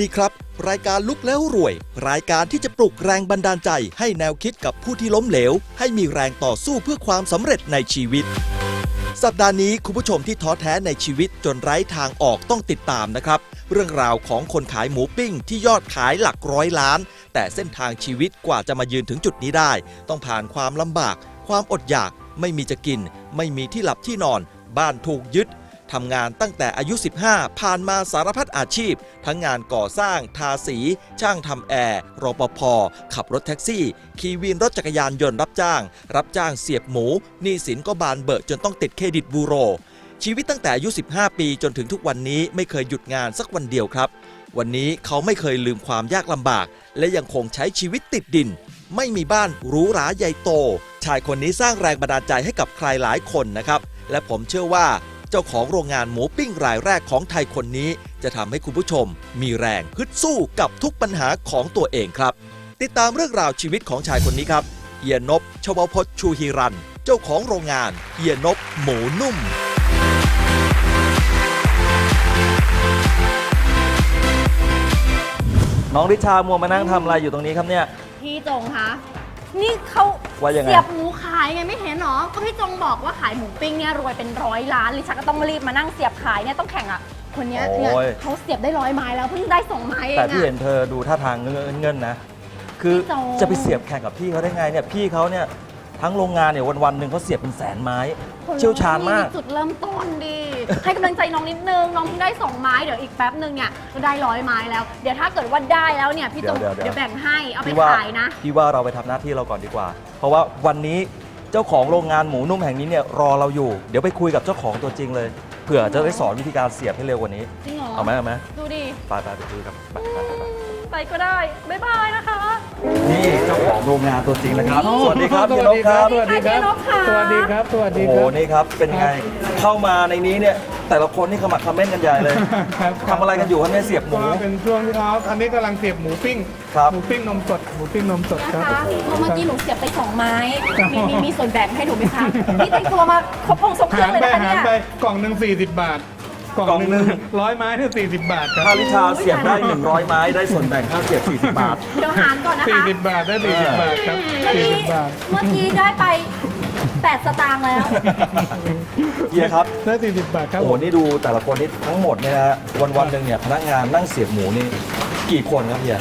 ดีครับ รายการลุกแล้วรวย รายการที่จะปลุกแรงบันดาลใจ ให้แนวคิดกับผู้ที่ล้มเหลว ให้มีแรงต่อสู้เพื่อความสำเร็จในชีวิต สัปดาห์นี้คุณผู้ชมที่ท้อแท้ในชีวิตจนไร้ทางออกต้องติดตามนะครับ เรื่องราวของคนขายหมูปิ้งที่ยอดขายหลักร้อยล้าน แต่เส้นทางชีวิตกว่าจะมายืนถึงจุดนี้ได้ ต้องผ่านความลำบาก ความอดอยาก ไม่มีจะกิน ไม่มีที่หลับที่นอน บ้านถูกยึด ทำงานตั้งแต่อายุ 15 ผ่านมาสารพัดอาชีพ ทั้งงานก่อสร้าง ทาสี ช่างทำแอร์ รปภ ขับรถแท็กซี่ ขี่วินรถจักรยานยนต์รับจ้าง รับจ้างเสียบหมูหนี้สินก็บานเบิกจนต้องติดเครดิตบูโร ชีวิตตั้งแต่อายุ 15 ปีจนถึงทุกวันนี้ไม่เคยหยุดงานสักวันเดียวครับ วันนี้เขาไม่เคยลืมความยากลำบาก และยังคงใช้ชีวิตติดดิน ไม่มีบ้านหรูหราใหญ่โต ชายคนนี้สร้างแรงบันดาลใจให้กับใครหลายคนนะครับและผมเชื่อว่า เจ้าของโรงงานหมูปิ้งรายแรกของไทยคนนี้ จะทำให้คุณผู้ชม มีแรงฮึดสู้กับทุกปัญหาของตัวเองครับ ติดตามเรื่องราวชีวิตของชายคนนี้ครับเฮียนบชวพจน์ชูฮิรัน เจ้าของโรงงานเฮียนบหมูนุ่มน้องริชามัวมานั่งทำอะไรอยู่ตรงนี้ครับเนี่ย พี่จงคะ นี่เขา ว่ายังไง เสียบหมูขายไงไม่เห็นหรอ ก็พี่จงบอกว่าขายหมูปิ้งเนี่ยรวยเป็นร้อยล้านลิชาก็ต้องรีบมานั่งเสียบขายเนี่ยต้องแข่งอะ คนเนี้ยเนี่ยโอ้ย เขาเสียบได้ร้อยไม้แล้วเพิ่งได้สองไม้เองแต่พี่เห็อะนเธอดูท่าทางเงินเงินๆนะ คือพี่โจ จะไปเสียบแข่งกับพี่เขาได้ไงเนี่ยพี่เขาเนี่ยทั้งโรงงานเนี่ยวันๆหนึ่งเขาเสียบเป็นแสนไม้ คนเชี่ยวชาญมาก จุดเริ่มต้นดี ให้กำลังใจน้องนิดนึง น้องเพิ่งได้สองไม้เดี๋ยวอีกแป๊บนึงเนี่ยก็ได้ร้อยไม้แล้ว เดี๋ยวถ้าเกิดว่าได้แล้วเนี่ยพี่จงเดี๋ยวเดี๋ยว เดี๋ยวแบ่งให้เอาไปพี่ว่าขายนะ พี่ว่าเราไปทำหน้าที่เราก่อนดีกว่า เพราะว่าวันนี้เจ้าของโรงงานหมูนุ่มแห่งนี้เนี่ยรอเราอยู่ เดี๋ยวไปคุยกับเจ้าของตัวจริงเลย เผื่อจะได้สอนวิธีการเสียบให้เร็วกว่านี้ จริงเหรอเอาไหมเอาไหมดูดิ ไปไปไปคุยกับไปไปไปไป ไปก็ได้ บ๊ายบายนะคะ นี่เจ้าของโรงงานตัวจริงนะครับ สวัสดีครับสเฮียวันสบดีคครัรับบสวัสดีครับ สวัสดีครับ สวัสดีครับ สวัสดีโอ้คโหรับ นี่ครับ เป็นไง เข้ามาในนี้เนี่ย แต่ละคนนี่ขมักเขม้นกันใหญ่เลยครับ ทำอะไรกันอยู่ครับเนี่ยเสียบหมู ก็เป็นช่วงที่เขาอันนี้กำลังเสียบหมูปิ้ง ครับ หมูปิ้งนมสด หมูปิ้งนมสดครับ นะคะเมื่อกี้หนูเสียบไปสองไม้ครับมีมีมีส่วนแบ่งให้หนูไหมคะ นี่แต่งตัวมาครบองค์ทรงเครื่อหางรเลยไปนะคะหารเนี่ยไปกล่องหนึ่ง40 บาท กล่องกล่องหหนึ่นึ่งงร้อยไม้เนี่ย40บาทครัถ้าลิชาเสียบได้ 100 ไม้ได้ส่วนแบ่งค่าเสียบ40 บาท เดี๋ยวหารก่อนนะคะ40บาทได้40บาทครับเมื่อกี้40บาท เมื่อกี้ได้ไป 8 สตางค์แล้ว เฮียครับ ได้40บาทครับโอ้โห นี่ดูแต่ละคนนี่ทั้งหมดเนี่ยนะฮะวันวันๆหนึ่งเนี่ยพนักงานนั่งเสียบหมูนี่กี่คนครับเฮีย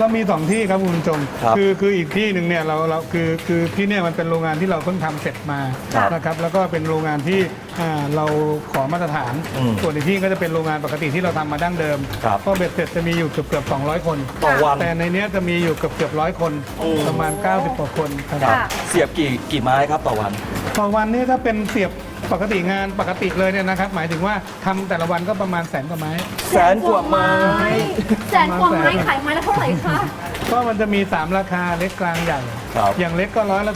เรามีสองที่ครับคุณผู้ชมครับคือคืออีกที่หนึ่งเนี่ยเราเราคือคือที่เนี่ยมันเป็นโรงงานที่เราเพิ่งทำเสร็จมาครับนะครับแล้วก็เป็นโรงงานที่อ่าเราขอมาตรฐาน อืมส่วนอีกที่ก็จะเป็นโรงงานปกติที่เราทำมาดั้งเดิมครับก็เบ็ดเสร็จจะมีอยู่เกือบเกือบ200 คนต่อวัน แต่ในเนี้ยจะมีอยู่เกือบเกือบร้อยคนประมาณ 90กว่าคนครับ ครับค่ะเสียบกี่กี่ไม้ครับต่อวัน ต่อวันนี้ถ้าเป็นเสียบ ปกติงานปกติเลยเนี่ยนะครับ หมายถึงว่าทำแต่ละวันก็ประมาณแสนกว่าไม้ แสนกว่าไม้ แสนกว่าไม้ขายไม้ละเท่าไหร่คะ ก็มันจะมี 3 ราคาเล็กกลางใหญ่ ครับ อย่างเล็กก็ร้อยละ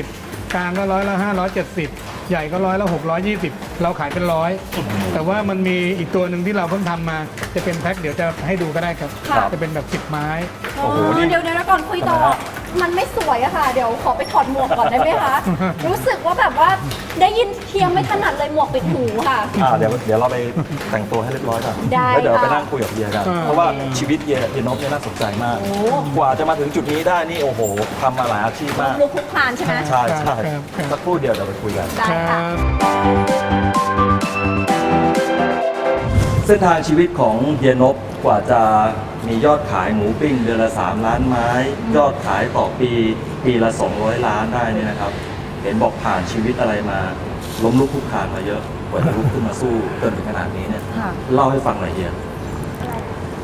490 กลางก็ร้อยละ570ใหญ่ก็ร้อยละ620 เราขายเป็นร้อยแต่ว่ามันมีอีกตัวหนึ่งที่เราเพิ่งทำมาจะเป็นแพ็คเดี๋ยวจะให้ดูก็ได้ครับ ค่ะ จะเป็นแบบ10ไม้โอ้โหนี่เดี๋ยวเดี๋ยวนะก่อนคุยต่อ ทำไมฮะ มันไม่สวยอะค่ะ เดี๋ยวขอไปถอดหมวกก่อนได้ไหมคะ รู้สึกว่าแบบว่าได้ยินเทียมไม่ถนัดเลยหมวกปิดหูค่ะ อ่าเดี๋ยวเดี๋ยวเราไปแต่งตัวให้เรียบร้อยก่อนได้แล้วเดี๋ยวไปค่ะนั่งคุยกับเฮียกันอ่า เพราะว่าชีวิตเฮียเฮียนบเนี่ยน่าสนใจมาก โอ้ กว่าจะมาถึงจุดนี้ได้นี่โอ้โหทำมาหลายอาชีพมากลูกคุกคลานใช่ไหม ใช่ใช่ครับครับ สักครู่เดียวเดี๋ยวไปคุยกัน ได้คค่ะรับเส้นทางชีวิตของเฮียนบกว่าจะมียอดขายหมูปิ้งเดือนละ 3 ล้านไม้ ยอดขายต่อปีปีละ 200 ล้านได้เนี่ยนะครับ เห็นบอกผ่านชีวิตอะไรมา ล้มลุกคลุกคลานมาเยอะกว่าจะลุกขึ้นมาสู้จนถึงขนาดนี้เนี่ยค่ะ เล่าให้ฟังหน่อยเฮีย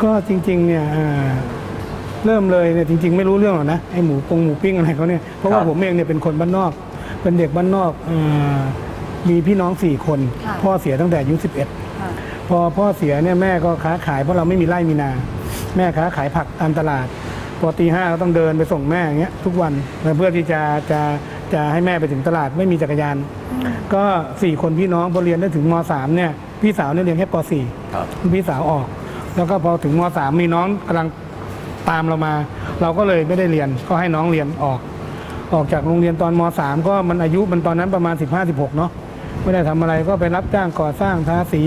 ก็จริงๆเนี่ยอ่าเริ่มเลยเนี่ยจริง ๆ ไม่รู้เรื่องหรอกนะไอหมูปงหมูปิ้งอะไรเขาเนี่ยเพราะว่าผมเองเนี่ยเป็นคนบ้านนอก เป็นเด็กบ้านนอกอามีพี่น้องสี่คนค่ะพ่อเสียตั้งแต่อายุ11ค่ะพอพ่อเสียเนี่ยแม่ก็ค้าขายเพราะเราไม่มีไร่มีนา แม่ค้าขายผักตามตลาดพอตีห้าก็ต้องเดินไปส่งแม่อย่างเงี้ยทุกวันเพื่อที่จะจะจะให้แม่ไปถึงตลาดไม่มีจักรยาน ก็สี่คนพี่น้องพอเรียนได้ถึงมสามเนี่ยพี่สาวเนี่ยเรียนแค่ปสี่ครับพี่สาวออก แล้วก็พอถึงมสามมีน้องกำลังตามเรามา เราก็เลยไม่ได้เรียนก็ให้น้องเรียนออก ออกจากโรงเรียนตอนมสามก็มันอายุมันตอนนั้นประมาณ 15-16 เนาะไม่ได้ทำอะไรก็ไปรับจ้างก่อสร้างทาสี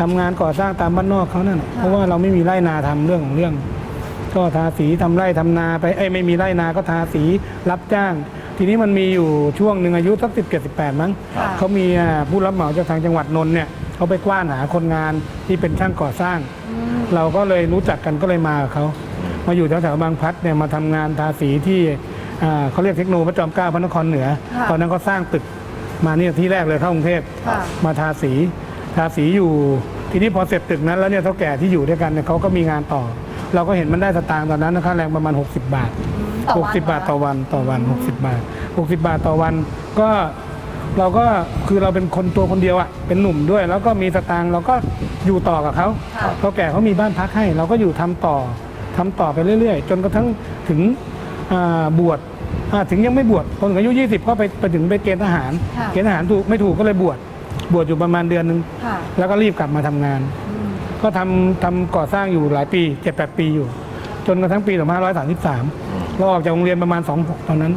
ทำงานก่อสร้างตามบ้านนอกเขานั่นน่ะเพราะว่าเราไม่มีไร่นาทำเรื่องของเรื่อง ก็ทาสีทำไร่ทำนาไปเอ้ยไม่มีไร่นาก็ทาสีรับจ้าง ทีนี้มันมีอยู่ช่วงหนึ่งอายุสักสิบเจ็ดสิบแปดมั้งค่ะเขามีอ่าผู้รับเหมาจากทางจังหวัดนนท์เนี่ยเขาไปกว้านหาคนงานที่เป็นช่างก่อสร้าง เราก็เลยรู้จักกันก็เลยมากับเขามาอยู่แถวๆบางพลัดเนี่ยมาทำงานทาสีที่ อ่าเขาเรียกเทคโนพระจอมเกล้าพระนครเหนือ ค่ะตอนนั้นก็สร้างตึกมาเนี่ยที่แรกเลยเข้ากรุงเทพค่ะ มาทาสีทาสีอยู่ ทีนี้พอเสร็จตึกนั้นแล้วเนี่ยเท่าแก่ที่อยู่ด้วยกันเนี่ยเขาก็มีงานต่อ เราก็เห็นมันได้สตางค์ตอนนั้นนะค่าแรงประมาณ 60 บาท ต่อวัน60 บาทเหรอต่อวันต่อวัน 60 บาท 60 บาทต่อวันก็เราก็คือเราเป็นคนตัวคนเดียวอะเป็นหนุ่มด้วย แล้วก็มีสตางค์เราก็อยู่ต่อกับเขาค่ะเท่าแก่เขามีบ้านพักให้ เราก็อยู่ทำต่อทำต่อไปเรื่อย ๆ จนกระทั่งถึงอ่าบวช อ่าถึงยังไม่บวชตอนอายุ 20 ก็ไปไปถึงไปเกณฑ์ทหาร ค่ะ เกณฑ์ทหารถูกไม่ถูกก็เลยบวชบวชอยู่ประมาณเดือนหนึ่งค่ะแล้วก็รีบกลับมาทำงานก็ทำทำก่อสร้างอยู่หลายปีเจ็ดแปดปีอยู่ จนกระทั่งปี2533 เราออกจากโรงเรียนประมาณ 26 ตอนนั้น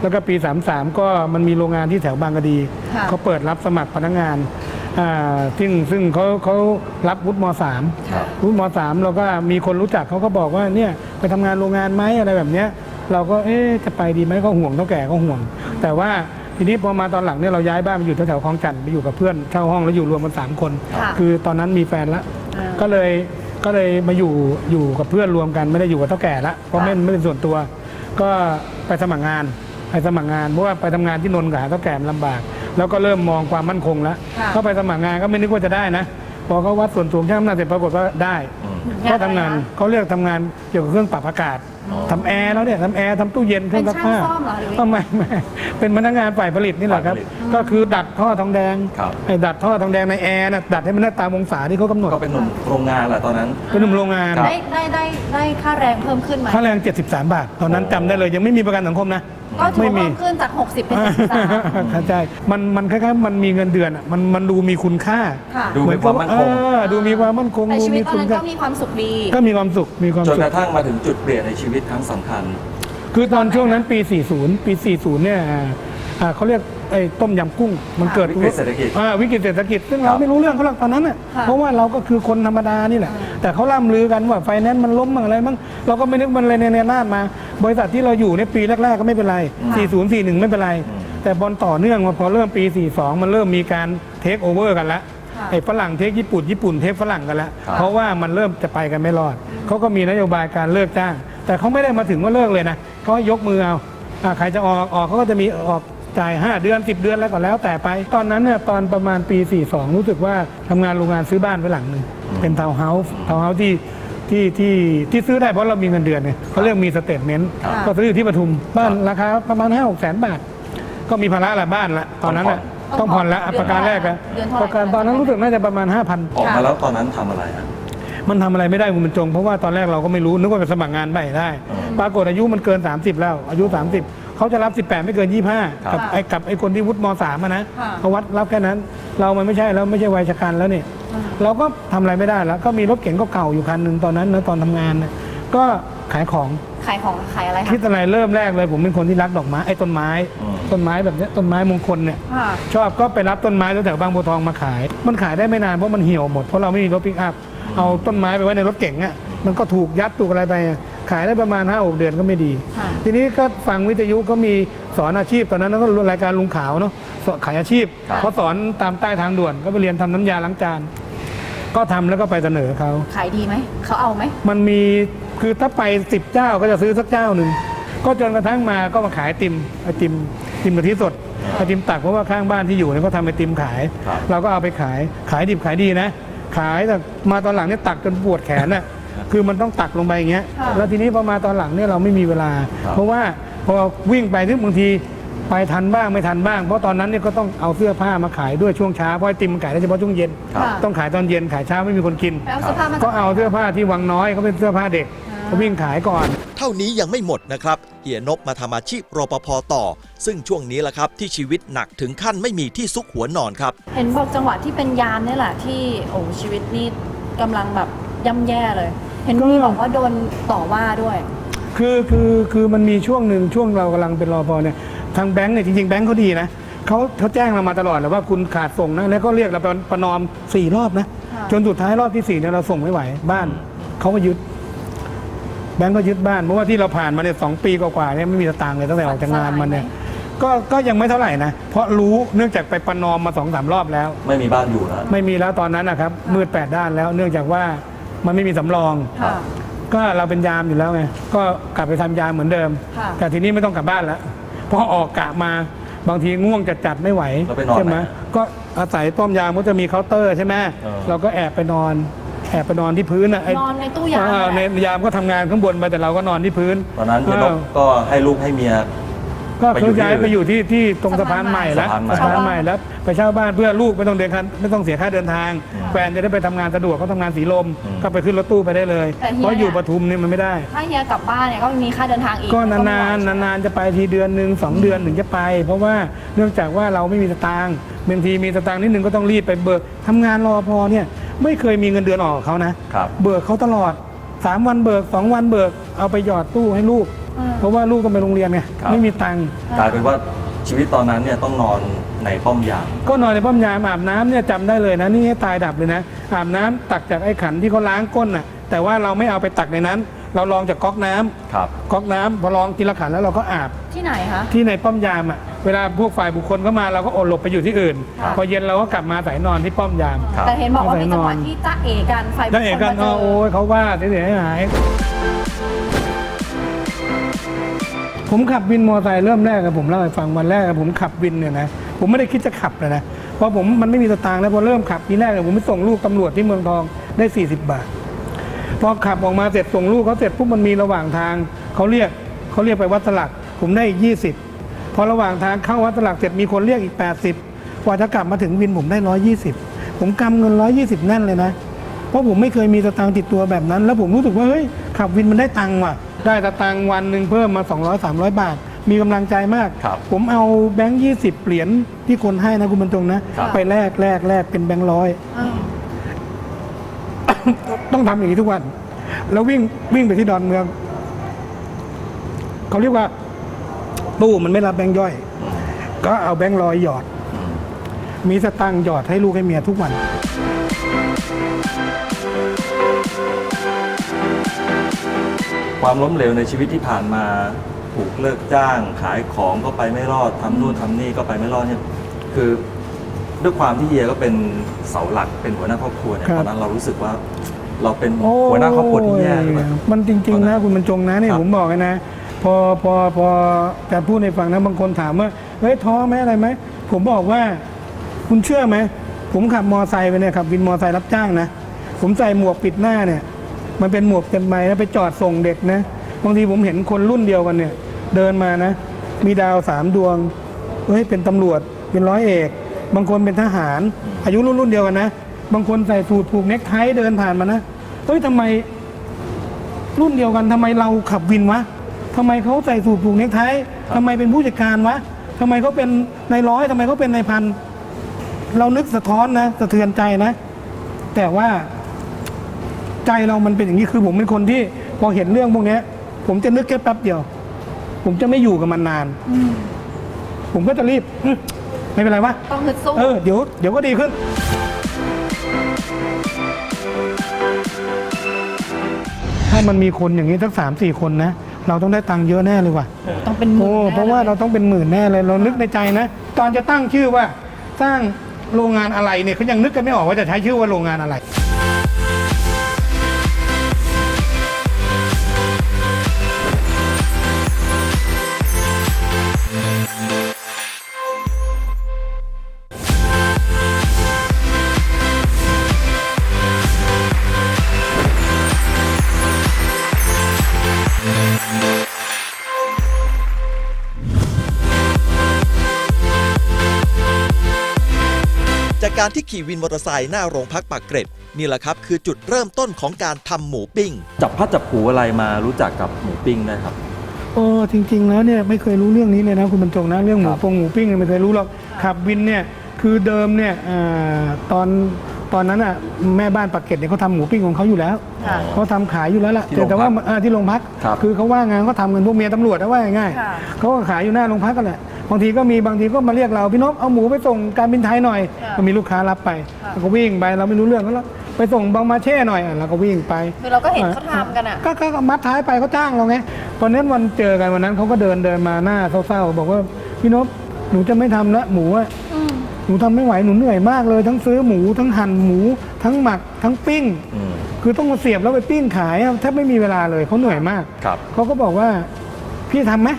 แล้วก็ปี 33 ก็มันมีโรงงานที่แถวบางกะดีค่ะเขาเปิดรับสมัครพนักงานอ่าซึ่งซึ่งเขาเขารับวุฒิมครับ .3 วุฒิม .3 เราก็มีคนรู้จักเขาก็บอกว่าเนี่ยไปทำงานโรงงานไหมอะไรแบบเนี้ย เราก็เอ๊ะจะไปดีไหมก็ห่วงเท่าแก่ก็ห่วง แต่ว่าทีนี้พอมาตอนหลังเนี่ยเราย้ายบ้านไปอยู่แถวๆคลองจันทน์ไปอยู่กับเพื่อนเช่าห้องแล้วอยู่รวมกันสามคน ค่ะคือตอนนั้นมีแฟนแล้วอ่า ก็เลยก็เลยมาอยู่อยู่กับเพื่อนรวมกันไม่ได้อยู่กับเท่าแก่ละเพราะไม่ไม่เป็นส่วนตัว ก็ไปสมัครงานไปสมัครงานเพราะว่าไปทำงานที่นนท์กับหาเท่าแก่มันลำบาก แล้วก็เริ่มมองความมั่นคงแล้วค่ะเข้าไปสมัครงานก็ไม่นึกว่าจะได้นะพอเขาวัดส่วนสูงช่างน้ำหนักเสร็จปรากฏว่าได้อืม ก็ทำงานเขาเรียกทำงานเกี่ยวกับเครื่องปรับอากาศทำแอร์แล้วเนี่ยทำแอร์ทำตู้เย็นเครื่องซักผ้าเป็นช่างซ่อมเหรอหรือก็ไม่ไม่เป็นพนักงานฝ่ายผลิตนี่แหละครับ ฝ่ายผลิตก็คือดัดท่อทองแดงครับ ไอ้ดัดท่อทองแดงในแอร์นะดัดให้มันได้ตามองศาที่เขากำหนดก็เป็นหนุ่มโรงงานแหละตอนนั้น เป็นหนุ่มโรงงานครับได้ได้ได้ได้ค่าแรงเพิ่มขึ้นไหมค่าแรง 73 บาท ตอนนั้นจำได้เลยยังไม่มีประกันสังคมนะ ก็ถือไม่ว่ามี เพิ่มขึ้นจาก 60 เป็น73 ใช่มันมันคล้ายๆมันมีเงินเดือนอะมันมันดูมีคุณค่าค่ะ ดูมีความมั่นคง เออดูมีความมั่นคงแต่ดูชีวิตมีตอนคุณนั้นค่าก็มีความสุขดี ก็มีความสุขมีความจนสุข กระทั่งมาถึงจุดเปลี่ยนในชีวิตครั้งสำคัญ คือตอนช่วงนั้นปี 40 ปี 40 เนี่ย อ่าอ่าเขาเรียกไอ้ต้มยำกุ้ง มันเกิดวิกฤตเศรษฐกิจ อ่าวิกฤตเศรษฐกิจซึ่งครัเราบไม่รู้เรื่องเขาหรอกตอนนั้นน่ะค่ะ เพราะว่าเราก็คือคนธรรมดานี่แหละ แต่เขาล่ำลือกันว่าไฟแนนซ์มันล้มบ้างอะไรบ้างเราก็ไม่นึกมันเลยในนาดมา บริษัทที่เราอยู่ในยปีแรก ๆ ก็ไม่เป็นไร 40 41 ไม่เป็นไร แต่บอลต่อเนื่องมาพอเริ่มปี 42 มันเริ่มมีการเทคโอเวอร์กันละค่ะไอ้ฝรั่งเทคญี่ปุ่นญี่ปุ่นเทคฝรั่งกันแล้วครับ เพราะว่ามันเริ่มจะไปกันไม่รอดเขาก็มีนโยบายการเลิกจ้าง แต่เขาไม่ได้มาถึงว่าเลิกเลยนะเขาให้ยกมือเอาอ่าใครจะออกออกเขาก็จะมีออก จ่าย 5 เดือน 10 เดือนแล้วก็แล้วแต่ไป ตอนนั้นเนี่ยตอนประมาณปี 42 รู้สึกว่าทำงานโรงงานซื้อบ้านไว้หลังหนึ่งเป็นทาวน์เฮาส์ทาวน์เฮาส์ที่ที่ที่ที่ซื้อได้เพราะเรามีเงินเดือนเนี่ยเขาเรียกมีสเตทเมนต์ครับก็ซื้ออยู่ที่ปทุมบ้านราคาประมาณ 5 6 แสนบาท ก็มีภาระละบ้านละตอนนั้นน่ะต้ต้อองงผ่ผ่ออนนละเดือนประการแรกอะเดือนเท่าไหร่ประการตอนนั้นรู้สึกน่าจะประมาณ 5,000 ออกมาแล้วตอนนั้นทำอะไรฮะมันทำอะไรไม่ได้คุณบรรจงเพราะว่าตอนแรกเราก็ไม่รู้นึกว่าเป็นสมัครงานใหม่ได้ ปรากฏอายุมันเกิน 30 แล้วอายุ 30 เขาจะรับ 18 ไม่เกิน 25ครักับบไอ้กับไอ้คนที่วุฒิม 3 อะนะค่ะ เขาวัดรับแค่นั้น เรามันไม่ใช่แล้วไม่ใช่วัยชะกันแล้วเนี่ยเราก็ทำอะไรไม่ได้แล้ว ก็มีรถเก๋งก็เก่าอยู่คันหนึ่งตอนนั้นนะตอนทำงานนะก็ขายของ ขายของขายอะไรคิดคะอะไรเริ่มแรกเลย ผมเป็นคนที่รักดอกไม้ไอ้ต้นไม้ อืม ต้นไม้แบบเนี้ยต้นไม้มงคลเนี่ย ค่ะ ชอบก็ไปรับต้นไม้แถวๆบางบัวทองมาขาย มันขายได้ไม่นานเพราะมันเหี่ยวหมดเพราะเราไม่มีรถปิกอัพ เอาต้นไม้ไปไว้ในรถเก๋งอะ มันก็ถูกยัดถูกอะไรไปอะ ขายได้ประมาณ5้าเดือนก็ไม่ดี ค่ะ ทีนี้ก็ฟังวิทยุก็มีสอนอาชีพตอนนั้นก็รายการลุงขาวเนาะสอนขายอาชีพครับ เขาสอนตามใต้ทางด่วนก็ไปเรียนทำน้ำยาล้างจานก็ทำแล้วก็ไปเสนอเขา ขายดีไหม เขาเอาไหม มันมีคือถ้าไปสิบเจ้าก็จะซื้อสักเจ้าหนึ่งก็จนกระทั่งมาก็มาขายไอติมไอติมไอติมกะทิสดไอติมตักเพราะว่าข้างบ้านที่อยู่เนี่ยเขาทำไอติมขาย ครับ เราก็เอาไปขายขายดิบขายดีนะ ขายแต่มาตอนหลังเนี่ยตักจนปวดแขนน่ะ คือมันต้องตักลงไปอย่างเงี้ยค่ะแล้วทีนี้พอมาตอนหลังเนี่ยเราไม่มีเวลาครับเพราะว่าพอวิ่งไปที่บางทีไปทันบ้างไม่ทันบ้าง เพราะตอนนั้นเนี่ยก็ต้องเอาเสื้อผ้ามาขายด้วยช่วงเช้าเพราะไอติมมันขายได้เฉพาะช่วงเย็นครับต้องขายตอนเย็นขายเช้าไม่มีคนกินไปเอาเสื้อผ้ามาก็เอาเสื้อผ้าที่วังน้อยเขาเป็นเสื้อผ้าเด็กเขาวิ่งขายก่อน เท่านี้ยังไม่หมดนะครับเฮียนบมาทำอาชีพรปภต่อ ซึ่งช่วงนี้แหละครับที่ชีวิตหนักถึงขั้นไม่มีที่ซุกหัวนอนครับ เห็นบอกจังหวะที่เป็นยามเนี่ยแหละที่โอ้ชีวิตนี่กำลังแบบย่ำแย่เลย เห็นมีบอกว่าโดนต่อว่าด้วย คือคือคือมันมีช่วงหนึ่งช่วงเรากำลังเป็นรอพอเนี่ยทางแบงค์เนี่ยจริงๆแบงค์เขาดีนะเขาเขาแจ้งเรามาตลอดแหละว่าคุณขาดส่งนะแล้วก็เรียกเราไปประนอมสี่รอบนะค่ะจนสุดท้ายรอบที่สี่เนี่ยเราส่งไม่ไหว บ้านเขาก็ยึด แบงค์ก็ยึดบ้านเพราะว่าที่เราผ่านมาเนี่ยสองปีกว่าๆเนี่ยไม่มีสตางค์เลยตั้งแต่ออกจากงานมันเนี่ยก็ก็ยังไม่เท่าไหร่นะ เพราะรู้เนื่องจากไปประนอมมาสองสามรอบแล้ว ไม่มีบ้านอยู่แล้วไม่มีแล้วตอนนั้นนะครับมืดแปดด้านแล้ว เนื่องจากว่า มันไม่มีสำรอง ค่ะ ก็เราเป็นยามอยู่แล้วไง ก็กลับไปทำยามเหมือนเดิม ค่ะ แต่ทีนี้ไม่ต้องกลับบ้านแล้วเพราะออกกะมาบางทีง่วงจะจัดไม่ไหวแล้วไปนอนใช่ไหมไหนก็อาศัยป้อมยามก็จะมีเคาน์เตอร์ใช่ไหมเออ เราก็แอบไปนอน แอบไปนอนที่พื้นอะไนอนในตู้ยามเออแหในละยามก็ทำงานข้างบนไปแต่เราก็นอนที่พื้นตอนนั้นเฮียนบเออก็ให้ลูกให้เมีย ก็ไปอยู่เขาย้ายที่อื่นไปอยู่ที่ที่ตรงสะพานใหม่แล้วสะพานใหม่สะพานใหม่แล้วไปเช่าบ้านเพื่อลูกไม่ต้องเดินคันไม่ต้องเสียค่าเดินทางอืมแฟนจะได้ไปทำงานสะดวกเขาทำงานสีลมอืม ก็ไปขึ้นรถตู้ไปได้เลย แต่เฮีย เพราะอยู่ปทุมเนี่ยมันไม่ได้ ถ้าเฮียกลับบ้านเนี่ยก็มีค่าเดินทางอีกก็นานไม่ไหวๆนานๆจะไปทีเดือนหนึ่งสองเดือนถึงจะไป เพราะว่าเนื่องจากว่าเราไม่มีสตางค์บางทีมีสตางค์นิดนึงก็ต้องรีบไปเบิกทำงานรอพอเนี่ยไม่เคยมีเงินเดือนออกกับเขานะ ครับ เบิกเขาตลอด 3 วันเบิก 2 วันเบิกเอาไปหยอดตู้ให้ลูกอืม เพราะว่าลูกต้องไปโรงเรียนไงครับ ไม่มีตังค์กลายเป็นว่าชีวิตตอนนั้นเนี่ยต้องนอนในป้อมยาม ก็นอนในป้อมยามอาบน้ำเนี่ยจำได้เลยนะนี่ให้ตายดับเลยนะอาบน้ำตักจากไอ้ขันที่เขาล้างก้นน่ะแต่ว่าเราไม่เอาไปตักในนั้น เราลองจากก๊อกน้ำครับ ก๊อกน้ำพอลองทีละขันแล้วเราก็อาบ ที่ไหนคะ ที่ในป้อมยามอะเวลาพวกฝ่ายบุคคลเข้ามาเราก็อดหลบไปอยู่ที่อื่นครับพอเย็นเราก็กลับมาใส่นอนที่ป้อมยาม ครับ แต่เห็นบอกว่ามีจังหวะเอาไปนอนที่จ้าเอกันไฟแล้วเอกกันบุคคลอ๋อมาเจโอ้ยเขาว่าเสียหาย ผมขับวินมอเตอร์ไซค์เริ่มแรกอะผมเล่าให้ฟังวันแรกอะผมขับวินเนี่ยนะผมไม่ได้คิดจะขับเลยนะเพราะผมมันไม่มีสตางค์แล้วพอเริ่มขับทีแรกเนี่ยผมไปส่งลูกตำรวจที่เมืองทองได้ 40 บาทพอขับออกมาเสร็จส่งลูกเขาเสร็จปุ๊บมันมีระหว่างทางเขาเรียกเขาเรียกไปวัดสลักผมได้อีก20 พอระหว่างทางเข้าวัดสลักเสร็จมีคนเรียกอีก 80กว่าจะกลับมาถึงวินผมได้ 120 ผมกำเงิน 120 แน่นเลยนะ เพราะผมไม่เคยมีสตางค์ติดตัวแบบนั้น แล้วผมรู้สึกว่าเฮ้ยขับวินมันได้ตังค์ว่ะ ได้สตางค์วันหนึ่งเพิ่มมา 200 300 บาท มีกำลังใจมาก ครับผมเอาแบงค์20 เหรียญที่คนให้นะคุณบรรจงนะ ครับ ไปแลกแลกแลกเป็นแบงค์ร้อยอ้าวต้องทำอย่างนี้ทุกวัน แล้ววิ่งวิ่งไปที่ดอนเมือง เขาเรียกว่า ตู้มันไม่รับแบงค์ย่อย ก็เอาแบงค์ร้อยหยอด มีสตังค์หยอดให้ลูกให้เมียทุกวัน ความล้มเหลวในชีวิตที่ผ่านมาถูกเลิกจ้างขายของก็ไปไม่รอดทำนู่นทำนี่ก็ไปไม่รอดเนี่ยคือด้วยความที่เฮียก็เป็นเสาหลักเป็นหัวหน้าครอบครัวเนี่ยครับ ตอนนั้นเรารู้สึกว่าเราเป็นหัวหน้าครอบครัวที่แย่หรือเปล่า มันจริง ๆ นะคุณบรรจงนะนี่ครับผมบอกเลยนะ พอพอพอจะพูดในฟังนะบางคนถามว่าเฮ้ยท้อไหมอะไรไหมผมบอกว่า คุณเชื่อไหมผมขับมอไซค์ไปเนี่ยขับวินมอไซค์รับจ้างนะ ผมใส่หมวกปิดหน้าเนี่ย มันเป็นหมวกเต็มใบแล้วไปจอดส่งเด็กนะบางทีผมเห็นคนรุ่นเดียวกันเนี่ย เดินมานะ มีดาวสามดวงเฮ้ยเป็นตำรวจเป็นร้อยเอก บางคนเป็นทหาร อายุรุ่นรุ่นเดียวกันนะบางคนใส่สูทผูกเน็กไทเดินผ่านมานะเฮ้ยทำไมรุ่นเดียวกันทำไมเราขับวินวะทำไมเขาใส่สูทผูกเน็กไททำไมเป็นผู้จัดการวะทำไมเขาเป็นนายร้อยทำไมเขาเป็นนายพันเรานึกสะท้อนนะ สะเทือนใจนะ แต่ว่า ใจเรามันเป็นอย่างนี้คือผมเป็นคนที่พอเห็นเรื่องพวกเนี้ยผมจะนึกแค่แป๊บเดียว ผมจะไม่อยู่กับมันนานอืมผมก็จะรีบอืมไม่เป็นไรวะต้องฮึดสู้เออเดี๋ยวเดี๋ยวก็ดีขึ้น ถ้ามันมีคนอย่างนี้สักสามสี่คนนะเราต้องได้ตังค์เยอะแน่เลยว่ะต้องเป็นหมื่นโอ้แน่เพราะว่าลยเราต้องเป็นหมื่นแน่เลยเรานึกในใจนะตอนจะตั้งชื่อว่า สร้างโรงงานอะไรเนี่ยเขายังนึกกันไม่ออกว่าจะใช้ชื่อว่าโรงงานอะไร จากการที่ขี่วินมอเตอร์ไซค์หน้าโรงพักปากเกร็ดนี่แหละครับ คือจุดเริ่มต้นของการทำหมูปิ้ง จับพัดจับผูอะไรมารู้จักกับหมูปิ้งได้ครับ โอ้จริง ๆ แล้วเนี่ยไม่เคยรู้เรื่องนี้เลยนะคุณบรรจงนะเรื่องหมูครัปงหมูปิ้งเนี่ไม่เคยรู้หรอกขับวินเนี่ยคือเดิมเนี่ยอตอน ตอนนั้นอะแม่บ้านปากเกร็ดเนี่ยเขาทำหมูปิ้งของเขาอยู่แล้วค่ะเขาทำขายอยู่แล้วล่ะที่โรงแต่ว่าพักเอ่อที่โรงพักครับคือเขาว่างงานเขาทำกันพวกเมียตำรวจนะว่าง่ายๆค่ะ เขาก็ขายอยู่หน้าโรงพักกันแหละบางทีก็มีบางทีก็มาเรียกเราพี่นพเอาหมูไปส่งการบินไทยหน่อย ค่ะก็มีลูกค้ารับไปค่ะ เราก็วิ่งไปเราไม่รู้เรื่องก็แล้วไปส่งบางมาเช่หน่อยอะเราก็วิ่งไป คือเราก็เห็นเขาทำกันอะ ก็ก็ก็มัดท้ายไปเขาจ้างเราไงตอนนั้นวันเจอกันวันนั้นเขาก็เดินเดินมาหน้าเศร้าๆบอกว่าพี่นพหนูจะไม่ทำละหมูอะ หนูทำไม่ไหวหนูเหนื่อยมากเลย ทั้งซื้อหมูทั้งหั่นหมู ทั้งหมักทั้งปิ้ง อืม คือต้องมาเสียบแล้วไปปิ้งขายอะแทบไม่มีเวลาเลยเขาเหนื่อยมากครับ เขาก็บอกว่า พี่ทำไหม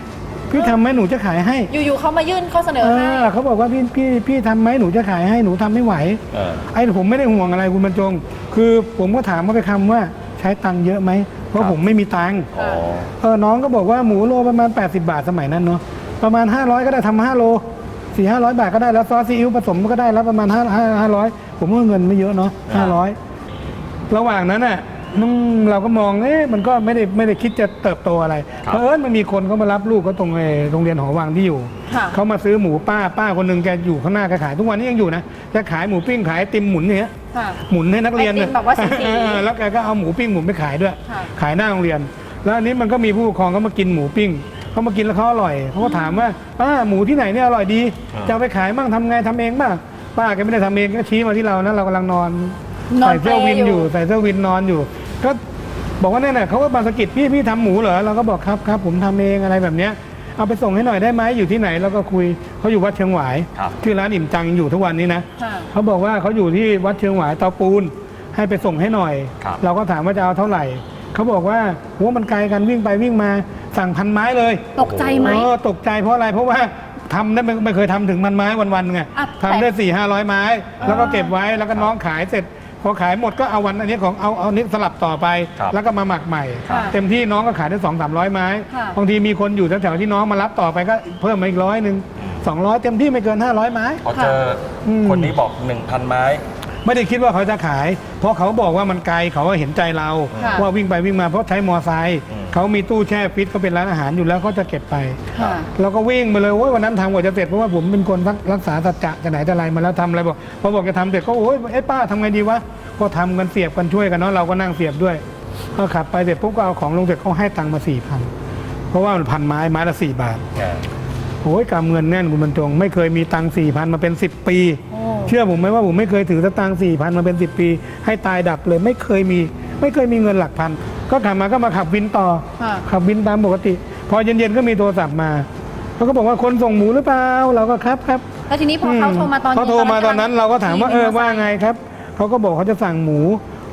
พี่ทำไหมหนูจะขายให้อยู่ๆเขามายื่นข้อเสนอเอให้อเขาบอกว่าพี่พี่พี่ทำไหมหนูจะขายให้หนูทำไม่ไหว เออ ไอ้ผมไม่ได้ห่วงอะไรคุณบรรจง คือผมก็ถามเขาไปคำว่าใช้ตังค์เยอะไหมเพครัราะบ ผมไม่มีตังค์อ๋อเออน้องก็บอกว่าหมูโลประมาณ 80 บาทสมัยนั้นเนาะประมาณ 500 ก็ได้ทำ5โล 4 500บาทก็ได้แล้วซอสซีอิ๊วผสมก็ได้แล้วประมาณ5 5 500ผมว่าเงินไม่เยอะเนาะ500ระหว่างนั้นน่ะนุ่มเราก็มองเอ๊ะมันก็ไม่ได้ไม่ได้คิดจะเติบโตอะไรครับเพราะเอิญมันมีคนเขามารับลูกเขาตรงไอ้โรงเรียนหอวังที่อยู่ค่ะเขามาซื้อหมูป้าป้าคนหนึ่งแกอยู่ข้างหน้าแกขายทุกวันนี้ยังอยู่นะแกขายหมูปิ้งขายไอติมหมุนอย่างเงี้ยค่ะหมุนให้นักเรียนไอติมแบบว่าสีๆเออแล้วแกก็เอาหมูปิ้งหมุนไปขายด้วยค่ะขายหน้าโรงเรียน แล้วอันนี้มันก็มีผู้ปกครองเขามากินหมูปิ้ง เขามากินแล้วเขาอร่อยเขาก็ถามว่าป้าหมูที่ไหนเนี่ยอร่อยดี อ่า จะเอาไปขายมั่งทำไงทำเองบ้างป้าแกไม่ได้ทำเองก็ชี้มาที่เรานะเรากำลังนอนนอนใส่เสื้อวินเปลอยู่อยู่ใส่เสื้อวินนอนอยู่ ก็บอกว่าเนี่ยน่ะเขาก็มาสะกิดพี่พี่ทำหมูเหรอเราก็บอกครับครับผมทำเองอะไรแบบเนี้ยเอาไปส่งให้หน่อยได้ไหมอยู่ที่ไหนแล้วก็คุยเขาอยู่วัดเชียงหวายครับ ชื่อร้านอิ่มจังอยู่ทุกวันนี้นะ ค่ะ เขาบอกว่าเขาอยู่ที่วัดเชียงหวายเตาปูนให้ไปส่งให้หน่อย ครับ เราก็ถามว่าจะเอาเท่าไหร่ เขาบอกว่าโหมันไกลกันวิ่งไปวิ่งมาสั่งพันไม้เลยตกใจไหม เออตกใจเพราะอะไรเพราะว่าทำได้ไม่ไม่เคยทำถึงพันไม้วันๆไงอะทำได้แต่สี่ห้าร้อยไม้ แล้วก็เก็บไว้แล้วก็น้องขายเสร็จ พอขายหมดก็เอาวันอันนี้ของเอาเอานี้สลับต่อไป ครับ แล้วก็มาหมักใหม่ ค่ะเต็มที่น้องก็ขายได้สองสามร้อยไม้ค่ะ บางทีมีคนอยู่แถวๆที่น้องมารับต่อไปก็เพิ่มมาอีกร้อยหนึ่งสองร้อยเต็มที่ไม่เกินห้าร้อยไม้ พอเจออม คนนี้บอก 1,000 ไม้ ไม่ได้คิดว่าเขาจะขาย เพราะเขาบอกว่ามันไกลเขาก็เห็นใจเรา ค่ะ ว่าวิ่งไปวิ่งมาเพราะใช้มอไซค์อืม เขามีตู้แช่ฟิตเขาเป็นร้านอาหารอยู่แล้วเขาจะเก็บไป ค่ะ เราก็วิ่งไปเลยโอ้ยวันนั้นทำกว่าจะเสร็จเพราะว่าผมเป็นคนรักรักษาสัจจะจะไหนแต่ไรมาแล้วทำอะไรบอกพอบอกจะทำเสร็จก็โอ้ยไอ้ยป้าทำไงดีวะก็ทำกันเสียบกันช่วยกันเนาะเราก็นั่งเสียบด้วยก็ขับไปเสร็จปุ๊บก็เอาของลงเสร็จเขาให้ตังค์มาสี่พันเพราะว่ามันพันไม้ไม้ละสี่บาทโอ้ยกำเงินแน่นคุณบรรจง ไม่เคยมีตังค์สี่พันมาเป็น 10 ปีโอ้ เชื่อผมไหมว่าผมไม่เคยถือสตังค์สี่พันมาเป็น 10 ปี ให้ตายดับเลยไม่เคยมี ไม่เคยมีเงินหลักพัน ก็ขับมาก็มาขับวินต่อ ค่ะ ขับวินตามปกติ พอเย็นๆก็มีโทรศัพท์มาเขาก็บอกว่าคนส่งหมูหรือเปล่าเราก็ครับครับ แล้วทีนี้พอเขาโทรมาตอนเขาโทรมาตอนนั้นเราก็ถามว่าเออว่าไงงครับเขาก็บอกเขาจะสั่งหมู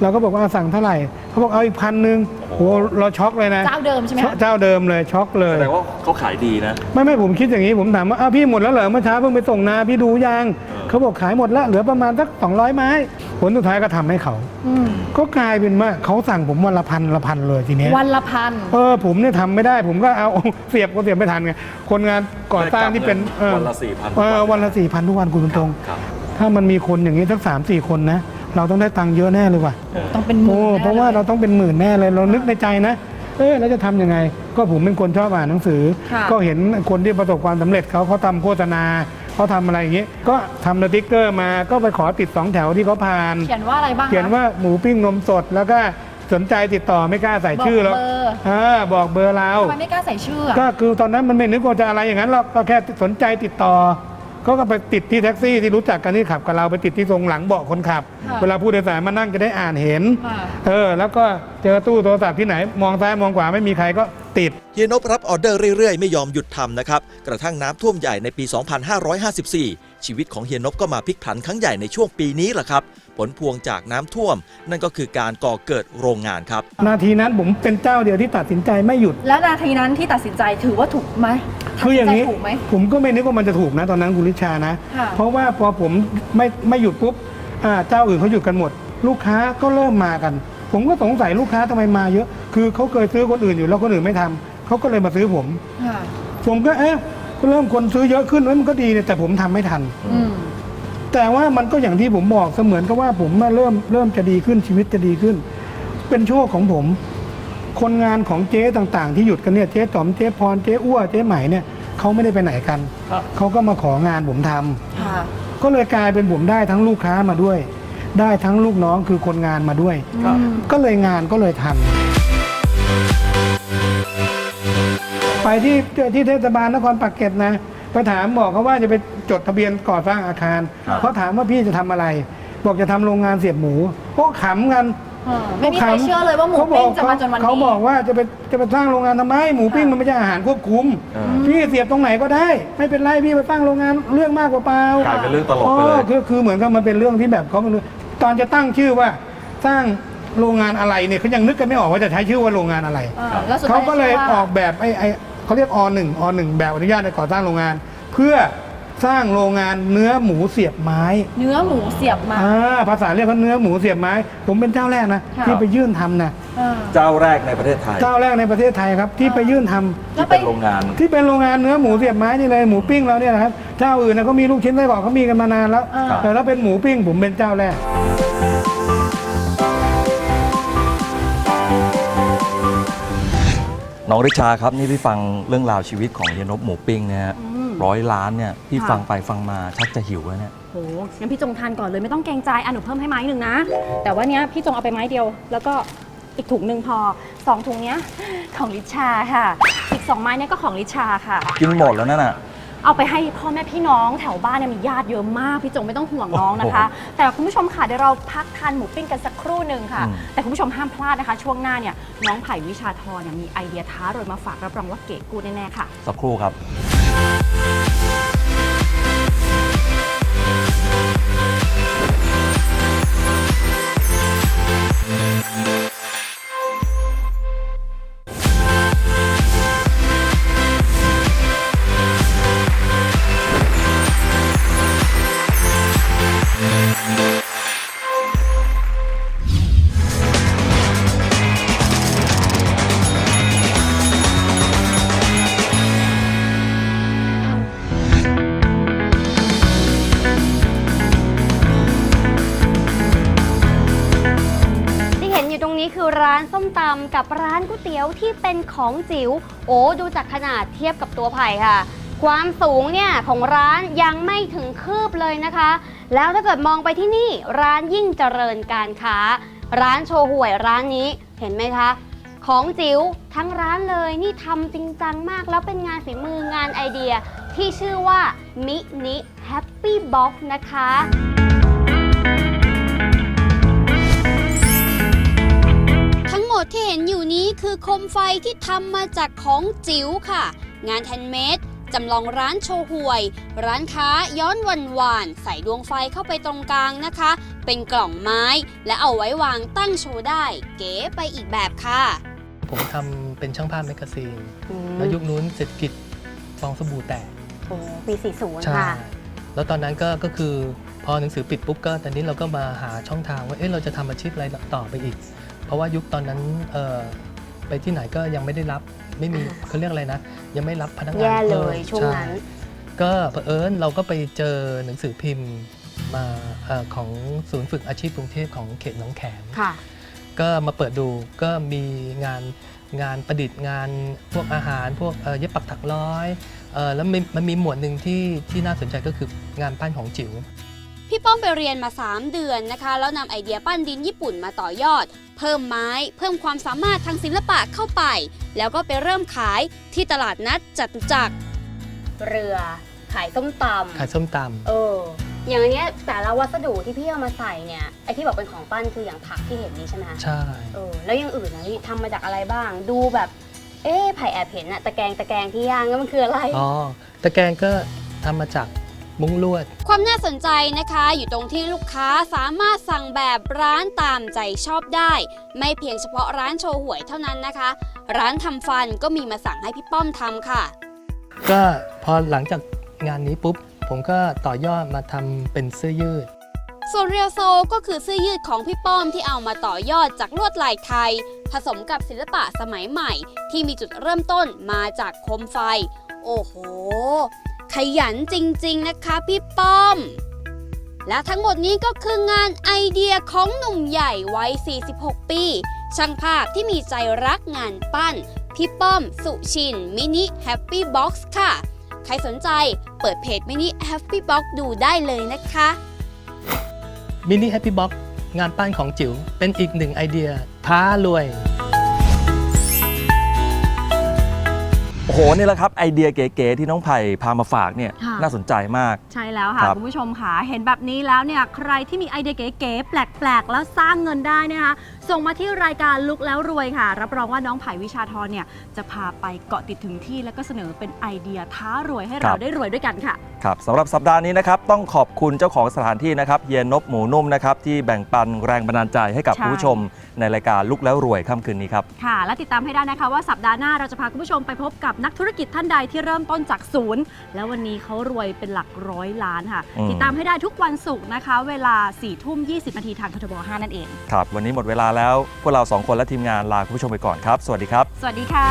เราก็บอกว่าสั่งเท่าไหร่เขาบอกเอาอีกพันหนึ่งโอ้โหเราช็อกเลยนะเจ้าเดิมใช่ไหมคะเจ้าเดิมเลยช็อกเลย แสดงว่าเขาขายดีนะ ไม่ไม่ผมคิดอย่างนี้ผมถามว่าอ้าวพี่หมดแล้วเหรอเมื่อเช้าเพิ่งไปส่งนาพี่ดูยัง เออเขาบอกขายหมดแล้วเหลือประมาณสัก200 ไม้ ผลสุดท้ายก็ทำให้เขาอืมก็กลายเป็นว่าเขาสั่งผมวันละพันละพันเลยทีเนี้ยวันละพันเออผมเนี่ยทำไม่ได้ ผมก็เอาเสียบก็เสียบไม่ทันไงคนงานก่อสร้างที่เป็นเออวันละ4,000เออวันละสี่พันทุกวันคุณตรงครับๆถ้ามันมีคนอย่างนี้ทั้งสามสี่คนนะเราต้องได้ตังค์เยอะแน่เลยว่ะต้องเป็นหมื่โอ้นแน่เพราะว่าลยเราต้องเป็นหมื่นแน่เลยเรานึกในใจนะเออเราจะทำยังไง ก็ผมเป็นคนชอบอ่านหนังสือค่ะก็เห็นคนที่ประสบความสำเร็จเขาเขาทำโฆษณา เขาทำอะไรอย่างเงี้ยก็ทำสติ๊กเกอร์มาก็ไปขอติดสองแถวที่เขาผ่าน เขียนว่าอะไรบ้างคะ เขียนว่าหมูปิ้งนมสดแล้วก็สนใจติดต่อไม่กล้าใส่ชื่อแล้วบอกเบอร์อ่าบอกเบอร์เรา ทำไมไม่กล้าใส่ชื่ออะก็คือตอนนั้นมันไม่นึกว่าจะอะไรอย่างนั้นหรอกก็แค่สนใจติดต่อ เขาก็ไปติดที่แท็กซี่ที่รู้จักกันที่ขับกับเราไปติดที่ตรงหลังเบาะคนขับค่ะเวลาผู้โดยสารมานั่งจะได้อ่านเห็นค่ะเออ แล้วก็เจอตู้โทรศัพท์ที่ไหน มองซ้ายมองขวาไม่มีใครก็ติดเฮียนบรับออเดอร์เรื่อยๆ ไม่ยอมหยุดทำนะครับ กระทั่งน้ำท่วมใหญ่ในปี 2554 ชีวิตของเฮียนบก็มาพลิกผันครั้งใหญ่ในช่วงปีนี้แหละครับผ ลพวงจากน้ำท่วม นั่นก็คือการก่อเกิดโรงงานครับ นาทีนั้นผมเป็นเจ้าเดียวที่ตัดสินใจไม่หยุด แล้วนาทีนั้นที่ตัดสินใจถือว่าถูกไหมคืออย่างนี้ตัดสินใจถูกไหมผมก็ไม่นึกว่ามันจะถูกนะตอนนั้นคุณลิชานะค่ะเพราะว่าพอผมไม่ไม่หยุดปุ๊บอ่าเจ้าอื่นเขาหยุดกันหมด ลูกค้าก็เริ่มมากัน ผมก็สงสัยลูกค้าทำไมมาเยอะ คือเขาเคยซื้อคนอื่นอยู่แล้วคนอื่นไม่ทำเขาก็เลยมาซื้อผมค่ะผมก็เอ๊ะก็เริ่มคนซื้อเยอะขึ้นเอ้ยมันก็ดีเนี่ยแต่ผมทำไม่ทันอืม แต่ว่ามันก็อย่างที่ผมบอกเสมือนกับว่าผมมาเริ่มเริ่มจะดีขึ้นชีวิตจะดีขึ้น เป็นโชคของผม คนงานของเจ๊ต่างๆ ที่หยุดกันเนี่ยเจ๊ต๋อมเจ๊พรเจ๊อ้วเจ๊ใหม่เนี่ยเขาไม่ได้ไปไหนกันครับเขาก็มาของานผมทำค่ะก็เลยกลายเป็นผมได้ทั้งลูกค้ามาด้วย ได้ทั้งลูกน้องคือคนงานมาด้วย ครับ ก็เลยงานก็เลยทัน ไปที่ที่เทศบาลนครปากเกร็ดนะ ไปถามบอกเขาว่าจะไป จดทะเบียนก่อสร้างอาคารครับ เขาถามว่าพี่จะทำอะไร บอกจะทำโรงงานเสียบหมูพวกขำกันเออไม่มีใครเชื่อเลยว่าหมูขบปิ้องกจะมาจนวันนี้ เขาบอกว่าจะไปจะไปสร้างโรงงานทำไมหมูปิ้งมันไม่ใช่อาหารควบคุม เออพี่เสียบตรงไหนก็ได้ ไม่เป็นไรพี่ไปตั้งโรงงานเรื่องมากกว่าเปล่า กลายเป็นเรื่องตลกไปเลอ๋อย คือคือเหมือนกับมันเป็นเรื่องที่แบบเขาไม่รู้ตอนจะตั้งชื่อว่าสร้างโรงงานอะไรเนี่ยเขายังนึกกันไม่ออกว่าจะใช้ชื่อว่าโรงงานอะไร เออแล้วสุดท้เขาก็เลยชื่อว่าอกแบบไอ้ไอ้เขาเรียกอหนึ่งอหนึ่งแบบอนุญาตในก่อสร้างโรงงาน เพื่อ สร้างโรงงานเนื้อหมูเสียบไม้เนื้อหมูเสียบมา อ่าภาษาเรียกว่าเนื้อหมูเสียบไม้ ผมเป็นเจ้าแรกนะค่ะ ที่ไปยื่นทำนะเออเจ้าแรกในประเทศไทยเจ้าแรกในประเทศไทยครับที่ไปยื่นทำแล้วที่ไปเป็นโรงงาน ที่เป็นโรงงานเนื้อหมูเสียบไม้นี่เลยหมูปิ้งเราเนี่ยนะครับเจ้าอื่นนะเขามีลูกชิ้นไส้กรอกเขามีกันมานานแล้วครับแต่ถ้าเป็นหมูปิ้งผมเป็นเจ้าแรกน้องริชาครับนี่พี่ฟังเรื่องราวชีวิตของเฮียนบหมูปิ้งเนี่ยฮะอืม ร้อยล้านเนี่ยพี่ค่ะ ฟังไปฟังมาชักจะหิวแล้วเนี่ยโหงั้นพี่จงทานก่อนเลยไม่ต้องเกรงใจอะหนูเพิ่มให้ไม้หนึ่งนะ แต่ว่าเนี้ยพี่จงเอาไปไม้เดียว แล้วก็อีกถุงหนึ่งพอสองถุงเนี้ยของลิชาค่ะ อีกสองไม้เนี้ยก็ของลิชาค่ะ กินหมดแล้วนั่นน่ะ เอาไปให้พ่อแม่พี่น้องแถวบ้านเนี่ยมีญาติเยอะมาก พี่จงไม่ต้องห่วงน้องนะคะ แต่คุณผู้ชมค่ะเดี๋ยวเราพักทานหมูปิ้งกันสักครู่หนึ่งค่ะอืมแต่คุณผู้ชมห้ามพลาดนะคะ ช่วงหน้าเนี่ยน้องไผ่วิชาทรเนี่ยมีไอเดียท้าโรยมาฝากรับรองว่าเก๋กูดแน่ๆค่ะ สักครู่ครับ ที่เป็นของจิ๋วโอ้ดูจากขนาดเทียบกับตัวไผ่ค่ะ ความสูงเนี่ยของร้านยังไม่ถึงคืบเลยนะคะ แล้วถ้าเกิดมองไปที่นี่ร้านยิ่งเจริญการค้า ร้านโชห่วยร้านนี้เห็นไหมคะ ของจิ๋วทั้งร้านเลยนี่ทำจริงจังมากแล้วเป็นงานฝีมืองานไอเดียที่ชื่อว่ามินิแฮปปี้บ็อกนะคะ ดที่เห็นอยู่นี้คือโคมไฟที่ทำมาจากของจิ๋วค่ะ งานแฮนด์เมดจำลองร้านโชห่วย ร้านค้าย้อนวันวานๆใส่ดวงไฟเข้าไปตรงกลางนะคะ เป็นกล่องไม้ และเอาไว้วางตั้งโชว์ได้ เก๋ไปอีกแบบค่ะ ผมทำเป็นช่างภาพแมกกาซีนแล้วยุคนู้นเศรษฐกิจฟองสบู่แตกโอ้ปี 40ใช่ค่ะ แล้วตอนนั้นก็ก็คือพอหนังสือปิดปุ๊บก็ตอนนี้เราก็มาหาช่องทางว่าเอ๊ะเราจะทำอาชีพอะไรต่อไปอีก เพราะว่ายุคตอนนั้นเอ่อไปที่ไหนก็ยังไม่ได้รับไม่มีอ่าเขาเรียกอะไรนะ ยังไม่รับพนักงานแย่เลยพิ่มช่วงนั้น ใก็เผอิญเราก็ไปเจอหนังสือพิมพ์มาเออของศูนย์ฝึกอาชีพกรุงเทพของเขตหนองแขม ค่ะ ก็มาเปิดดูก็มีงานงานประดิษฐ์งานพวกอาหาร พวกเอ่อเย็บปักถักร้อยเอ่อแล้วมันมันมีหมวดหนึ่งที่ที่น่าสนใจก็คืองานปั้นของจิ๋ว พี่ป้อมไปเรียนมา 3 เดือนนะคะ แล้วนำไอเดียปั้นดินญี่ปุ่นมาต่อยอด เพิ่มไม้ เพิ่มความสามารถทางศิลปะเข้าไป แล้วก็ไปเริ่มขายที่ตลาดนัดจตุจักรเรือ ขายส้มตำขายส้มตเออ อย่างอันเนี้ยแต่ละวัสดุที่พี่เอามาใส่เนี่ยไอที่บอกเป็นของปั้นคืออย่างผักที่เห็นนี้ใช่ไหมคะำใช่เออแล้วอย่างอื่นนะพี่ทำมาจากอะไรบ้าง ดูแบบ เอ๊ะไผ่แอบเห็นอะตะแกรงตะแกรงที่ย่างแล้วมันคืออะไรอ๋อตะแกรงก็ทำมาจาก มุ้งลวด ความน่าสนใจนะคะอยู่ตรงที่ลูกค้าสามารถสั่งแบบร้านตามใจชอบได้ ไม่เพียงเฉพาะร้านโชว์หวยเท่านั้นนะคะ ร้านทำฟันก็มีมาสั่งให้พี่ป้อมทำค่ะ ก็พอหลังจากงานนี้ปุ๊บ ผมก็ต่อยอดมาทำเป็นเสื้อยืดส่วนเรียวโซก็คือเสื้อยืดของพี่ป้อมที่เอามาต่อยอดจากลวดลายไทย ผสมกับศิลปะสมัยใหม่ ที่มีจุดเริ่มต้นมาจากโคมไฟ โอ้โห ขยันจริงๆนะคะพี่ป้อม และทั้งหมดนี้ก็คืองานไอเดียของหนุ่มใหญ่วัย 46 ปี ช่างภาพที่มีใจรักงานปั้น พี่ป้อม สุชิน มินิแฮปปี้บ็อกซ์ค่ะ ใครสนใจเปิดเพจมินิแฮปปี้บ็อกซ์ดูได้เลยนะคะมินิแฮปปี้บ็อกงานปั้นของจิ๋วเป็นอีกหนึ่งไอเดียท้ารวย โอ้โหนี่แหละครับไอเดียเก๋ๆที่น้องไผ่พามาฝากเนี่ยค่ะ น่าสนใจมาก ใช่แล้วค่ะ ครับคุณผู้ชมค่ะ เห็นแบบนี้แล้วเนี่ย ใครที่มีไอเดียเก๋ๆแปลกๆ แล้วสร้างเงินได้นะคะ ส่งมาที่รายการลุกแล้วรวยค่ะ รับรองว่าน้องไผ่วิชาธรเนี่ยจะพาไปเกาะติดถึงที่แล้วก็เสนอเป็นไอเดียท้ารวยให้เราได้รวยด้วยกันค่ะ ครับสำหรับสัปดาห์นี้นะครับต้องขอบคุณเจ้าของสถานที่นะครับเฮียนบหมูนุ่มนะครับที่แบ่งปันแรงบันดาลใจให้กับใช่ คุณผู้ชม ในรายการลุกแล้วรวยค่ำคืนนี้ครับ ค่ะ และติดตามให้ได้นะคะว่าสัปดาห์หน้าเราจะพาคุณผู้ชมไปพบกับนักธุรกิจท่านใดที่เริ่มต้นจากศูนย์ แล้ววันนี้เขารวยเป็นหลักร้อยล้านค่ะ อืม ติดตามให้ได้ทุกวันศุกร์นะคะ เวลา4ี่ทุ่ม20นาทีทางททบ5นั่นเอง ครับวันนี้หมดเวลาแล้วพวกเราสองคนและทีมงานลาคุณผู้ชมไปก่อนครับ สวัสดีครับ สวัสดีค่ะ